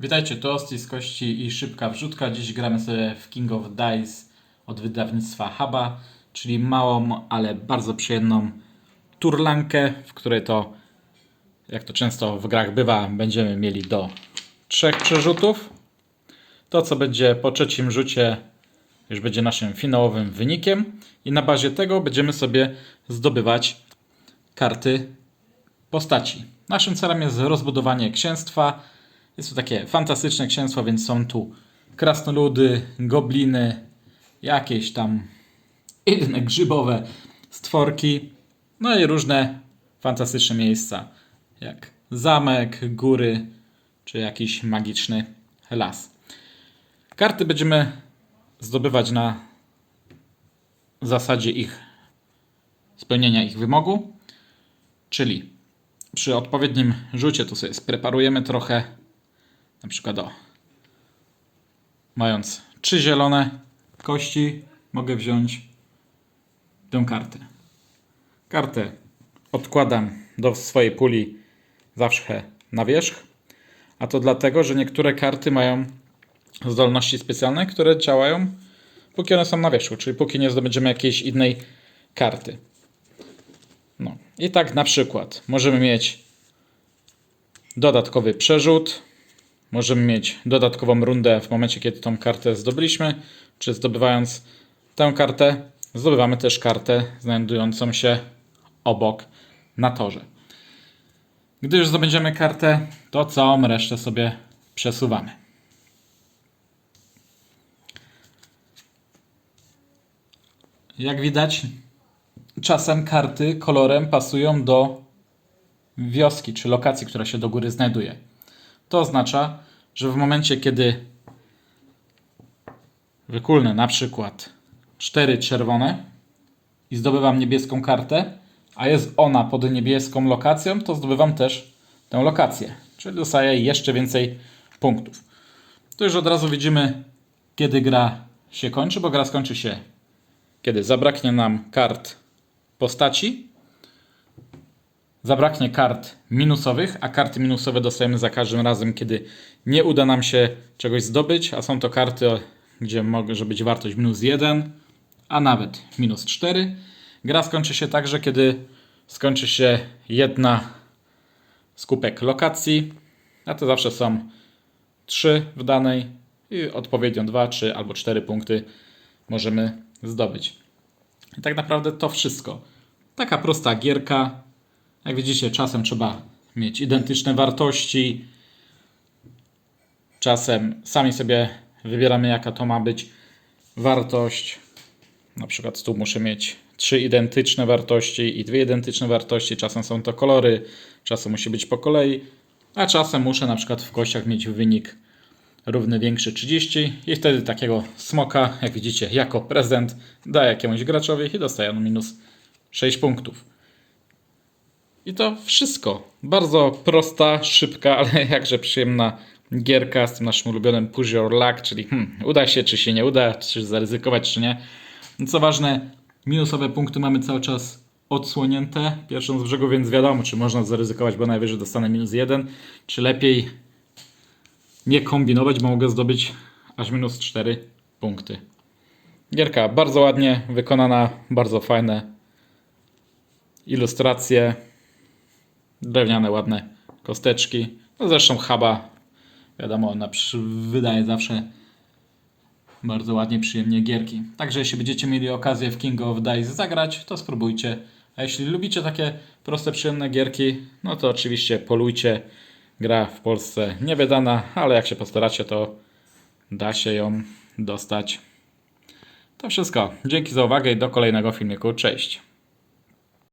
Witajcie, to Osti z Kości i szybka wrzutka. Dziś gramy sobie w King of Dice od wydawnictwa Haba, czyli małą, ale bardzo przyjemną turlankę, w której to, jak to często w grach bywa, będziemy mieli do trzech przerzutów. To, co będzie po trzecim rzucie, już będzie naszym finałowym wynikiem i na bazie tego będziemy sobie zdobywać karty postaci. Naszym celem jest rozbudowanie księstwa. Jest to takie fantastyczne księstwo, więc są tu krasnoludy, gobliny, jakieś tam inne grzybowe stworki, no i różne fantastyczne miejsca, jak zamek, góry, czy jakiś magiczny las. Karty będziemy zdobywać na zasadzie ich spełnienia ich wymogu, czyli przy odpowiednim rzucie to sobie spreparujemy trochę. Na przykład o. Mając trzy zielone kości, mogę wziąć tę kartę. Kartę odkładam do swojej puli zawsze na wierzch. A to dlatego, że niektóre karty mają zdolności specjalne, które działają póki one są na wierzchu, czyli póki nie zdobędziemy jakiejś innej karty. No i tak na przykład możemy mieć dodatkowy przerzut, możemy mieć dodatkową rundę w momencie, kiedy tą kartę zdobyliśmy, czy zdobywając tę kartę, zdobywamy też kartę znajdującą się obok na torze. Gdy już zdobędziemy kartę, to całą resztę sobie przesuwamy. Jak widać, czasem karty kolorem pasują do wioski czy lokacji, która się do góry znajduje. To oznacza, że w momencie, kiedy wykulnę na przykład cztery czerwone i zdobywam niebieską kartę, a jest ona pod niebieską lokacją, to zdobywam też tę lokację, czyli dostaję jeszcze więcej punktów. Tu już od razu widzimy, kiedy gra się kończy, bo gra skończy się, kiedy zabraknie nam kart postaci, zabraknie kart minusowych, a karty minusowe dostajemy za każdym razem, kiedy nie uda nam się czegoś zdobyć, a są to karty, gdzie może być wartość minus 1, a nawet minus 4. Gra skończy się także, kiedy skończy się jedna skupek lokacji, a to zawsze są 3 w danej i odpowiednio 2, 3 albo 4 punkty możemy zdobyć. I tak naprawdę to wszystko. Taka prosta gierka. Jak widzicie, czasem trzeba mieć identyczne wartości. Czasem sami sobie wybieramy, jaka to ma być wartość. Na przykład tu muszę mieć trzy identyczne wartości i dwie identyczne wartości. Czasem są to kolory, czasem musi być po kolei, a czasem muszę na przykład w kościach mieć wynik równy większy 30 i wtedy takiego smoka, jak widzicie, jako prezent daję jakiemuś graczowi i dostaję minus 6 punktów. I to wszystko. Bardzo prosta, szybka, ale jakże przyjemna gierka z tym naszym ulubionym push your luck, czyli hmm, uda się, czy się nie uda, czy zaryzykować, czy nie. No co ważne, minusowe punkty mamy cały czas odsłonięte. Pierwszą z brzegu, więc wiadomo, czy można zaryzykować, bo najwyżej dostanę minus 1, czy lepiej nie kombinować, bo mogę zdobyć aż minus 4 punkty. Gierka bardzo ładnie wykonana, bardzo fajne ilustracje, drewniane ładne kosteczki. No zresztą Haba, wiadomo, ona wydaje zawsze bardzo ładnie, przyjemnie gierki. Także jeśli będziecie mieli okazję w King of Dice zagrać, to spróbujcie. A jeśli lubicie takie proste, przyjemne gierki, no to oczywiście polujcie. Gra w Polsce niewydana, ale jak się postaracie, to da się ją dostać. To wszystko. Dzięki za uwagę i do kolejnego filmiku. Cześć.